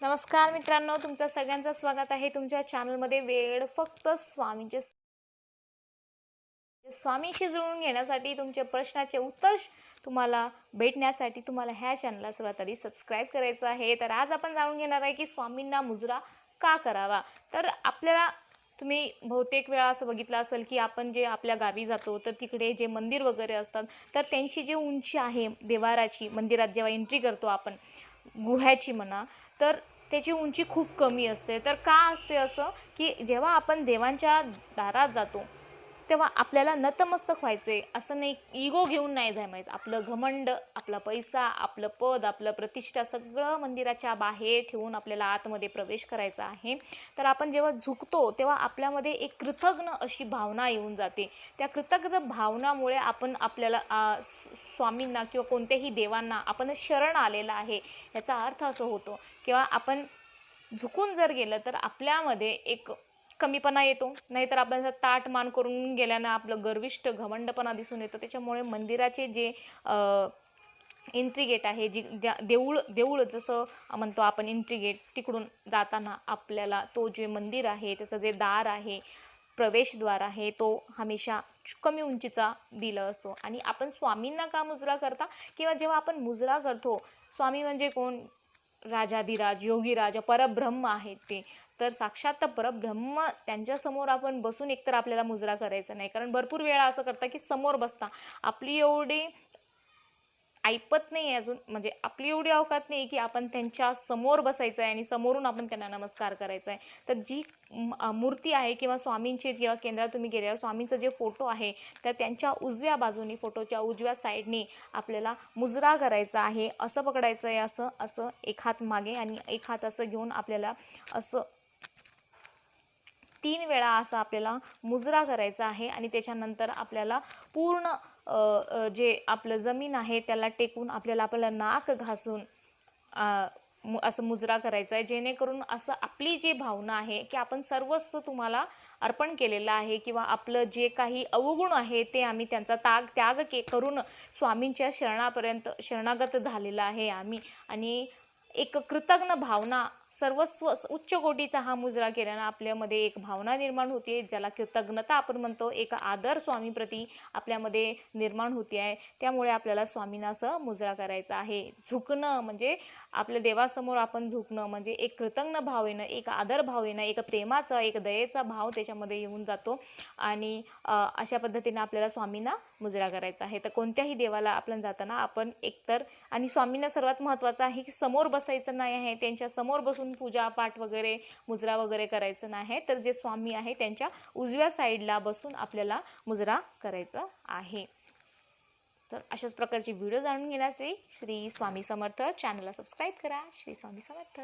नमस्कार मित्रांनो तुमचं सगळ्यांचं स्वागत आहे तुमच्या चॅनलमध्ये वेळ फक्त स्वामींचे स्वामीशी जुळून घेण्यासाठी तुमच्या प्रश्नाचे उत्तर तुम्हाला भेटण्यासाठी तुम्हाला ह्या चॅनलला सर्वात आधी सबस्क्राईब करायचं आहे. तर आज आपण जाणून घेणार आहे की स्वामींना मुजरा का करावा? तर आपल्याला तुम्ही बहुतेक वेळा असं बघितलं असेल की आपण जे आपल्या गावी जातो तर तिकडे जे मंदिर वगैरे असतात तर त्यांची जी उंची आहे देवाराची मंदिरात जेव्हा एंट्री करतो आपण गुह्याची म्हणा तर त्याची उंची खूप कमी असते. तर का असते असं? की जेव्हा आपण देवांच्या दारात जातो तेव्हा आपल्याला नतमस्तक व्हायचे असं नाही इगो घेऊन नाही जायचं आपलं घमंड आपला पैसा आपलं पद आपलं प्रतिष्ठा सगळं मंदिराच्या बाहेर ठेवून आपल्याला आतमध्ये प्रवेश करायचा आहे. तर आपण जेव्हा झुकतो तेव्हा आपल्यामध्ये एक कृतज्ञ अशी भावना येऊन जाते. त्या कृतज्ञ भावनामुळे आपण आपल्याला स्वामींना किंवा कोणत्याही देवांना आपण शरण आलेला आहे. याचा अर्थ असं होतो किंवा आपण झुकून जर गेलं तर आपल्यामध्ये एक कमीपणा येतो. नाहीतर आपण ताट मान करून गेल्यानं आपलं गर्विष्ट घमंडपणा दिसून येतं. त्याच्यामुळे मंदिराचे जे एंट्री गेट आहे जी ज्या देऊळ देऊळ जसं म्हणतो आपण एंट्री गेट तिकडून जाताना आपल्याला तो जे मंदिर आहे त्याचं जे दार आहे प्रवेशद्वार आहे तो हमेशा कमी उंचीचा दिला असतो. आणि आपण स्वामींना का मुजरा करता? किंवा जेव्हा आपण मुजरा करतो स्वामी म्हणजे कोण? राजाधिराज योगीराज परब्रह्म आहेत ते. तर साक्षात परब्रह्म त्यांच्यासमोर आपण बसून एकतर आपल्याला मुजरा करायचा नाही. कारण भरपूर वेळा असं करता की समोर बसता. आपली एवढी ऐपत नाही आहे अजून. म्हणजे आपली एवढी अवकात नाही की आपण त्यांच्यासमोर बसायचं आहे आणि समोरून आपण त्यांना नमस्कार करायचा आहे तर जी मूर्ती आहे किंवा स्वामींची जेव्हा केंद्रात तुम्ही गेल्यावर स्वामींचं जे फोटो आहे तर त्यांच्या उजव्या बाजूनी फोटोच्या उजव्या साईडनी आपल्याला मुजरा करायचा आहे असं पकडायचं आहे असं असं एक हात मागे आणि एक हात असं घेऊन आपल्याला असं तीन वेळा असं आपल्याला मुजरा करायचा आहे आणि त्याच्यानंतर आपल्याला पूर्ण जे आपलं जमीन आहे त्याला टेकून आपल्याला आपल्याला नाक घासून मु- असं मुजरा करायचा आहे. जेणेकरून असं आपली जी भावना आहे की आपण सर्वस्व तुम्हाला अर्पण केलेलं आहे किंवा आपलं जे काही अवगुण आहे ते आम्ही त्यांचा ताग त्याग के करून स्वामींच्या शरणापर्यंत शरणागत झालेलं आहे आम्ही. आणि एक कृतज्ञ भावना सर्वस्व उच्च कोटीचा हा मुजरा केल्यानं आपल्यामध्ये एक भावना निर्माण होते ज्याला कृतज्ञता आपण म्हणतो एक आदर स्वामीप्रती आपल्यामध्ये निर्माण होते आहे त्यामुळे आपल्याला स्वामींना असं मुजरा करायचा आहे. झुकणं म्हणजे आपल्या देवासमोर आपण झुकणं म्हणजे एक कृतज्ञ भाव येणं एक आदर भाव येणं एक प्रेमाचा एक दयेचा भाव त्याच्यामध्ये येऊन जातो आणि अशा पद्धतीने आपल्याला स्वामींना मुजरा करायचा आहे. तर कोणत्याही देवाला आपण जाताना आपण एकतर आणि स्वामींना सर्वात महत्त्वाचं आहे की समोर बसायचं नाही आहे त्यांच्यासमोर बसून पूजा पाठ वगैरे मुजरा वगैरे करायचं नाही. तर जे स्वामी आहे त्यांच्या उजव्या साईडला बसून आपल्याला मुजरा करायचा आहे. तर अशाच प्रकारची व्हिडिओ जाणून घेण्यासाठी श्री स्वामी समर्थ. चॅनलला सबस्क्राईब करा. श्री स्वामी समर्थ.